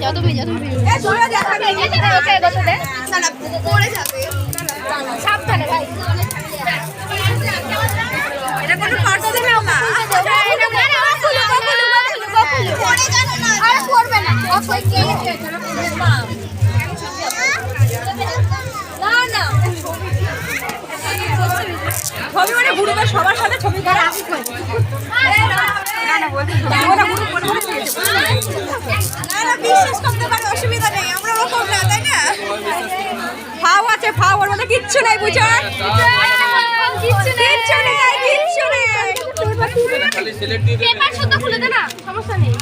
যত তুমি তুমি। ওকে এগোতে দে সাবধানে ভাই। এটা কোনো পার্স না। আরে করবে না। না। না ছবি মানে গ্রুপের সবার সাথে ছবি করা। না না। না না বিশ্বাস করতে পারে অসুবিধা নেই আমরা ওরকম না তাই না ফাও আছে ফাও ওর মধ্যে কিচ্ছু নাই বুঝো কিচ্ছু নেই কিচ্ছু নেই পেপার সুতো খুলে দে না সমস্যা নেই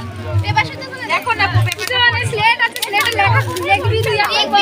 পেপার সুতো খুলে দেখো না পেপার মানে স্লেট আছে স্লেটে লেখা লিখবি তুই একবার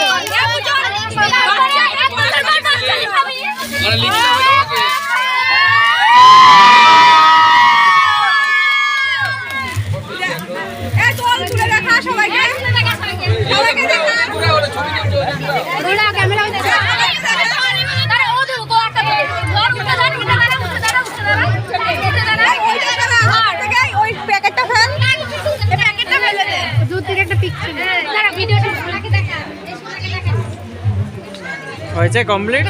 দেখা এই সোনাকে দেখা হয়েছে কমপ্লিট